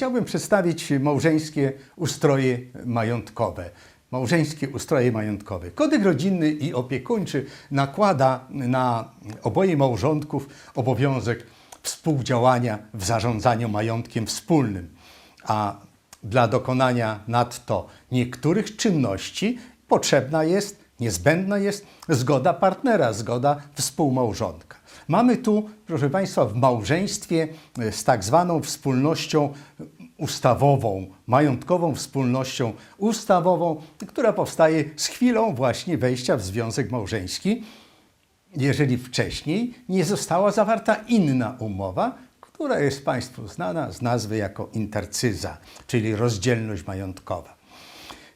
Chciałbym przedstawić małżeńskie ustroje majątkowe. Małżeńskie ustroje majątkowe. Kodek rodzinny i opiekuńczy nakłada na oboje małżonków obowiązek współdziałania w zarządzaniu majątkiem wspólnym, a dla dokonania nadto niektórych czynności potrzebna jest, niezbędna jest zgoda partnera, zgoda współmałżonka. Mamy tu, proszę Państwa, w małżeństwie e, z tak zwaną wspólnością ustawową, majątkową wspólnością ustawową, która powstaje z chwilą właśnie wejścia w związek małżeński, jeżeli wcześniej nie została zawarta inna umowa, która jest Państwu znana z nazwy jako intercyza, czyli rozdzielność majątkowa.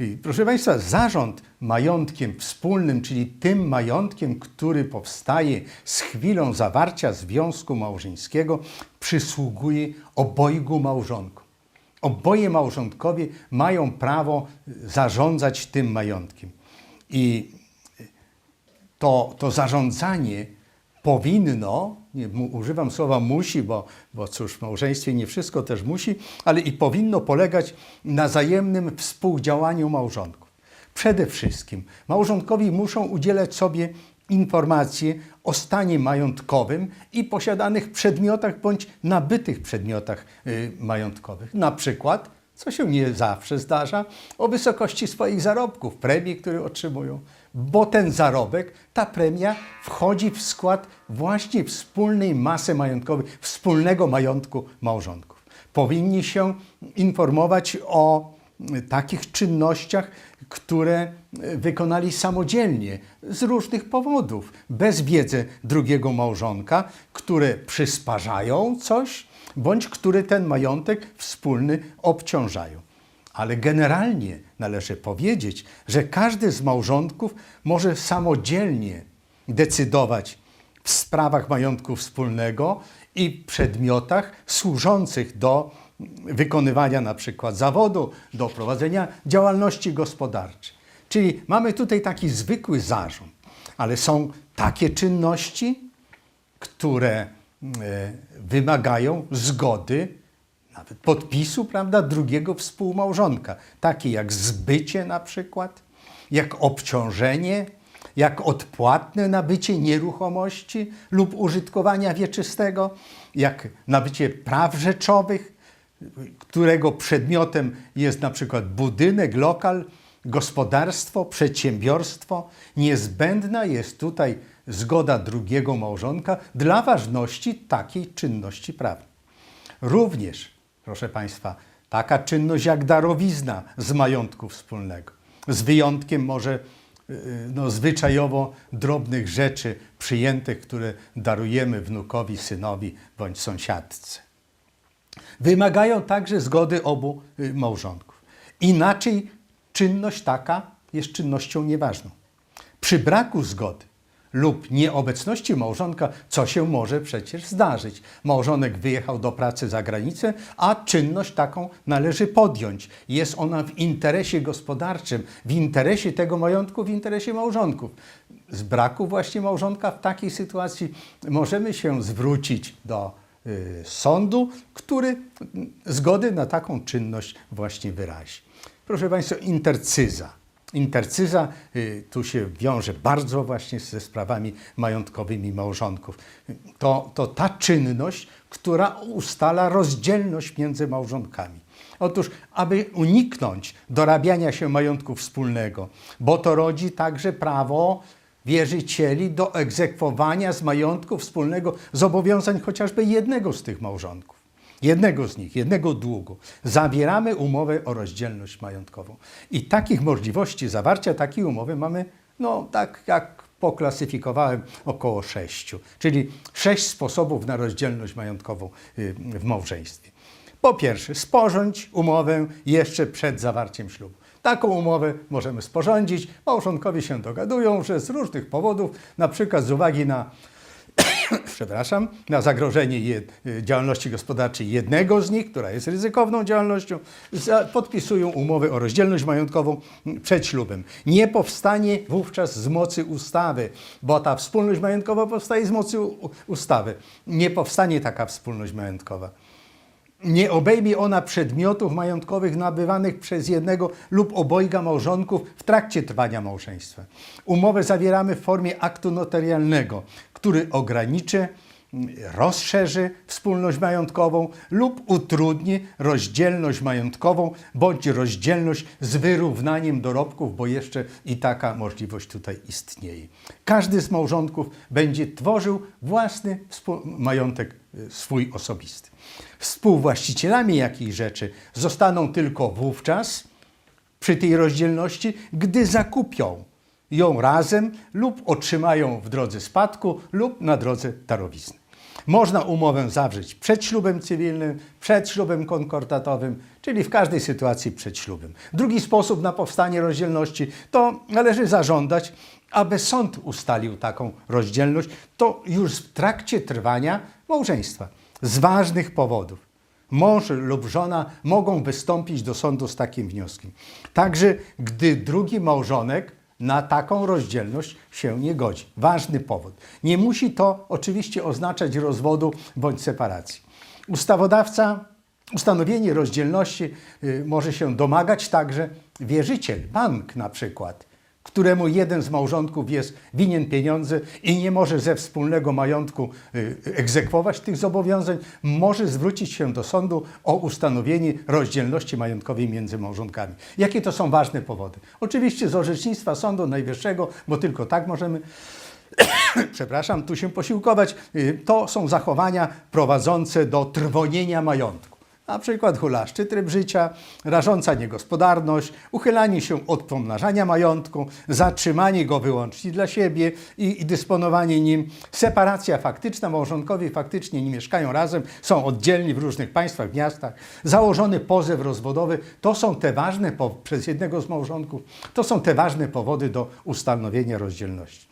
I proszę Państwa, zarząd majątkiem wspólnym, czyli tym majątkiem, który powstaje z chwilą zawarcia związku małżeńskiego, przysługuje obojgu małżonkom. Oboje małżonkowie mają prawo zarządzać tym majątkiem. I to, to zarządzanie powinno, nie używam słowa musi, bo, bo cóż, w małżeństwie nie wszystko też musi, ale i powinno polegać na wzajemnym współdziałaniu małżonków. Przede wszystkim małżonkowi muszą udzielać sobie informacje o stanie majątkowym i posiadanych przedmiotach bądź nabytych przedmiotach y, majątkowych. Na przykład, co się nie zawsze zdarza, o wysokości swoich zarobków, premii, które otrzymują, bo ten zarobek, ta premia wchodzi w skład właśnie wspólnej masy majątkowej, wspólnego majątku małżonków. Powinni się informować o takich czynnościach, które y, wykonali samodzielnie z różnych powodów, bez wiedzy drugiego małżonka, które przysparzają coś, bądź które ten majątek wspólny obciążają. Ale generalnie należy powiedzieć, że każdy z małżonków może samodzielnie decydować w sprawach majątku wspólnego i przedmiotach służących do wykonywania na przykład zawodu, do prowadzenia działalności gospodarczej. Czyli mamy tutaj taki zwykły zarząd, ale są takie czynności, które e, wymagają zgody, nawet podpisu, prawda, drugiego współmałżonka, takie jak zbycie na przykład, jak obciążenie, jak odpłatne nabycie nieruchomości lub użytkowania wieczystego, jak nabycie praw rzeczowych, którego przedmiotem jest na przykład budynek, lokal, gospodarstwo, przedsiębiorstwo. Niezbędna jest tutaj zgoda drugiego małżonka dla ważności takiej czynności prawnej. Również, proszę Państwa, taka czynność jak darowizna z majątku wspólnego, z wyjątkiem może yy, no, zwyczajowo drobnych rzeczy przyjętych, które darujemy wnukowi, synowi bądź sąsiadce. Wymagają także zgody obu y, małżonków. Inaczej czynność taka jest czynnością nieważną. Przy braku zgody lub nieobecności małżonka, co się może przecież zdarzyć? Małżonek wyjechał do pracy za granicę, a czynność taką należy podjąć. Jest ona w interesie gospodarczym, w interesie tego majątku, w interesie małżonków. Z braku właśnie małżonka w takiej sytuacji możemy się zwrócić do sądu, który zgody na taką czynność właśnie wyrazi. Proszę Państwa, intercyza. Intercyza y, tu się wiąże bardzo właśnie ze sprawami majątkowymi małżonków. To, to ta czynność, która ustala rozdzielność między małżonkami. Otóż, aby uniknąć dorabiania się majątku wspólnego, bo to rodzi także prawo wierzycieli do egzekwowania z majątku wspólnego zobowiązań chociażby jednego z tych małżonków. Jednego z nich, jednego długu. Zawieramy umowę o rozdzielność majątkową. I takich możliwości zawarcia takiej umowy mamy, no tak jak poklasyfikowałem, około sześciu. Czyli sześć sposobów na rozdzielność majątkową y, w małżeństwie. Po pierwsze, sporządź umowę jeszcze przed zawarciem ślubu. Taką umowę możemy sporządzić. Małżonkowie się dogadują, że z różnych powodów, na przykład z uwagi na przepraszam, na zagrożenie jed, działalności gospodarczej jednego z nich, która jest ryzykowną działalnością, za, podpisują umowę o rozdzielność majątkową przed ślubem. Nie powstanie wówczas z mocy ustawy, bo ta wspólność majątkowa powstaje z mocy ustawy. Nie powstanie taka wspólność majątkowa. Nie obejmie ona przedmiotów majątkowych nabywanych przez jednego lub obojga małżonków w trakcie trwania małżeństwa. Umowę zawieramy w formie aktu notarialnego, który ograniczy, mm, rozszerzy wspólność majątkową lub utrudni rozdzielność majątkową bądź rozdzielność z wyrównaniem dorobków, bo jeszcze i taka możliwość tutaj istnieje. Każdy z małżonków będzie tworzył własny majątek swój osobisty. Współwłaścicielami jakiej rzeczy zostaną tylko wówczas, przy tej rozdzielności, gdy zakupią ją razem lub otrzymają w drodze spadku lub na drodze darowizny. Można umowę zawrzeć przed ślubem cywilnym, przed ślubem konkordatowym, czyli w każdej sytuacji przed ślubem. Drugi sposób na powstanie rozdzielności to należy zażądać, aby sąd ustalił taką rozdzielność, to już w trakcie trwania małżeństwa z ważnych powodów. Mąż lub żona mogą wystąpić do sądu z takim wnioskiem. Także gdy drugi małżonek na taką rozdzielność się nie godzi. Ważny powód. Nie musi to oczywiście oznaczać rozwodu bądź separacji. Ustawodawca ustanowienie rozdzielności y, może się domagać także wierzyciel, bank na przykład któremu jeden z małżonków jest winien pieniądze i nie może ze wspólnego majątku y, egzekwować tych zobowiązań, może zwrócić się do sądu o ustanowienie rozdzielności majątkowej między małżonkami. Jakie to są ważne powody? Oczywiście z orzecznictwa Sądu Najwyższego, bo tylko tak możemy przepraszam, tu się posiłkować, y, to są zachowania prowadzące do trwonienia majątku. Na przykład hulaszczy tryb życia, rażąca niegospodarność, uchylanie się od pomnażania majątku, zatrzymanie go wyłącznie dla siebie i, i dysponowanie nim, separacja faktyczna, małżonkowie faktycznie nie mieszkają razem, są oddzielni w różnych państwach, miastach, założony pozew rozwodowy, to są te ważne, po, przez jednego z małżonków, to są te ważne powody do ustanowienia rozdzielności.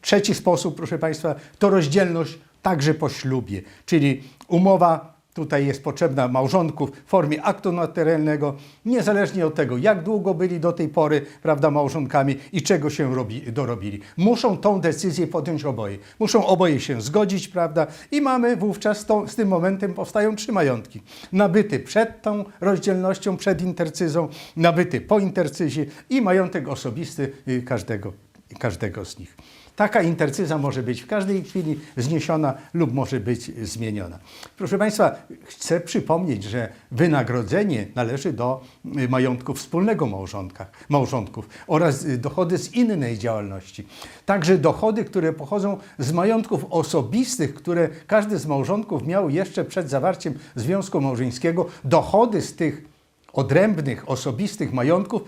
Trzeci sposób, proszę Państwa, to rozdzielność także po ślubie, czyli umowa tutaj jest potrzebna małżonków w formie aktu notarialnego, niezależnie od tego, jak długo byli do tej pory prawda, małżonkami i czego się robi, dorobili. Muszą tą decyzję podjąć oboje. Muszą oboje się zgodzić, prawda? I mamy wówczas to, z tym momentem powstają trzy majątki. Nabyty przed tą rozdzielnością, przed intercyzą, nabyty po intercyzie i majątek osobisty y, każdego, każdego z nich. Taka intercyza może być w każdej chwili zniesiona lub może być zmieniona. Proszę Państwa, chcę przypomnieć, że wynagrodzenie należy do y, majątku wspólnego małżonka, małżonków oraz y, dochody z innej działalności. Także dochody, które pochodzą z majątków osobistych, które każdy z małżonków miał jeszcze przed zawarciem związku małżeńskiego, dochody z tych odrębnych, osobistych majątków,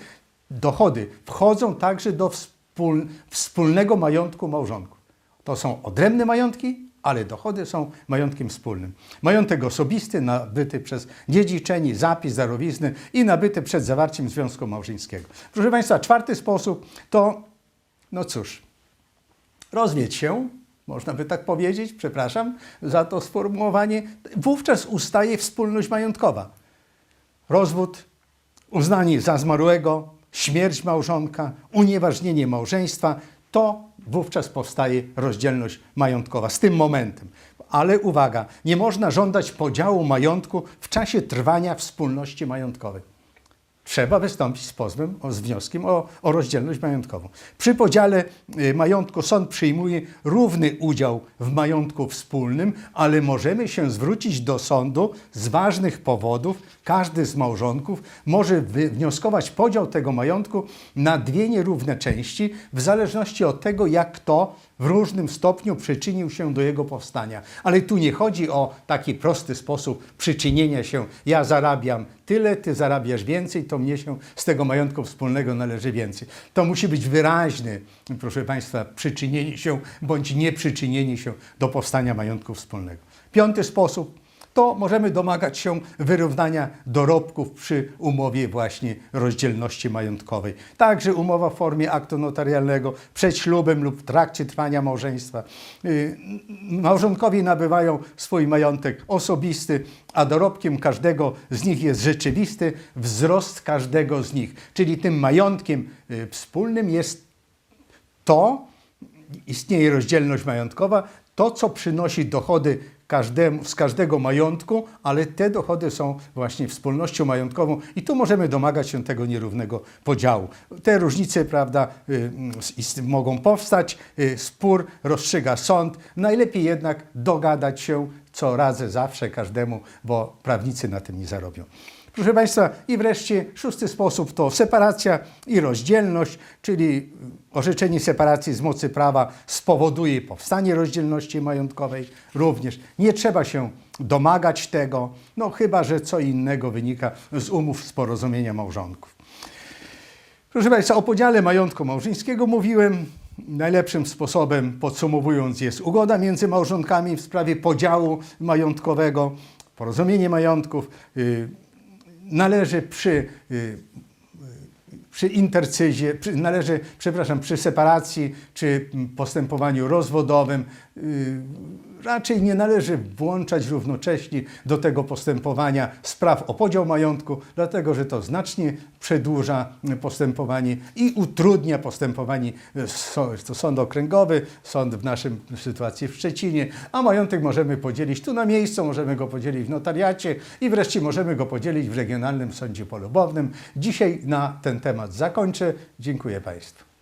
dochody wchodzą także do wspólnego wspól, wspólnego majątku małżonków. To są odrębne majątki, ale dochody są majątkiem wspólnym. Majątek osobisty nabyty przez dziedziczenie, zapis, darowizny i nabyty przed zawarciem związku małżeńskiego. Proszę Państwa, czwarty sposób to, no cóż, rozwiedź się, można by tak powiedzieć, przepraszam za to sformułowanie, wówczas ustaje wspólność majątkowa. Rozwód, uznanie za zmarłego, śmierć małżonka, unieważnienie małżeństwa, to wówczas powstaje rozdzielność majątkowa z tym momentem. Ale uwaga, nie można żądać podziału majątku w czasie trwania wspólności majątkowej. Trzeba wystąpić z pozwem, o, z wnioskiem o, o rozdzielność majątkową. Przy podziale y, majątku sąd przyjmuje równy udział w majątku wspólnym, ale możemy się zwrócić do sądu z ważnych powodów. Każdy z małżonków może wnioskować podział tego majątku na dwie nierówne części, w zależności od tego, jak kto w różnym stopniu przyczynił się do jego powstania. Ale tu nie chodzi o taki prosty sposób przyczynienia się. Ja zarabiam tyle, ty zarabiasz więcej, to mnie się z tego majątku wspólnego należy więcej. To musi być wyraźne, proszę Państwa, przyczynienie się bądź nieprzyczynienie się do powstania majątku wspólnego. Piąty sposób to możemy domagać się wyrównania dorobków przy umowie właśnie rozdzielności majątkowej. Także umowa w formie aktu notarialnego przed ślubem lub w trakcie trwania małżeństwa. Yy, Małżonkowie nabywają swój majątek osobisty, a dorobkiem każdego z nich jest rzeczywisty wzrost każdego z nich. Czyli tym majątkiem yy, wspólnym jest to, istnieje rozdzielność majątkowa, to co przynosi dochody każdemu, z każdego majątku, ale te dochody są właśnie wspólnością majątkową i tu możemy domagać się tego nierównego podziału. Te różnice, prawda, y, ist- mogą powstać, y, spór rozstrzyga sąd. Najlepiej jednak dogadać się co razy, zawsze, każdemu, bo prawnicy na tym nie zarobią. Proszę Państwa, i wreszcie szósty sposób to separacja i rozdzielność, czyli orzeczenie separacji z mocy prawa spowoduje powstanie rozdzielności majątkowej. Również nie trzeba się domagać tego, no chyba, że co innego wynika z umów z porozumienia małżonków. Proszę Państwa, o podziale majątku małżeńskiego mówiłem. Najlepszym sposobem, podsumowując, jest ugoda między małżonkami w sprawie podziału majątkowego, porozumienie majątków. y, Należy przy, y, przy intercyzie, przy, należy, przepraszam, przy separacji czy postępowaniu rozwodowym y, raczej nie należy włączać równocześnie do tego postępowania spraw o podział majątku, dlatego że to znacznie przedłuża postępowanie i utrudnia postępowanie. Jest To sąd okręgowy, sąd w naszym sytuacji w Szczecinie, a majątek możemy podzielić tu na miejscu, możemy go podzielić w notariacie i wreszcie możemy go podzielić w Regionalnym Sądzie Polubownym. Dzisiaj na ten temat zakończę. Dziękuję Państwu.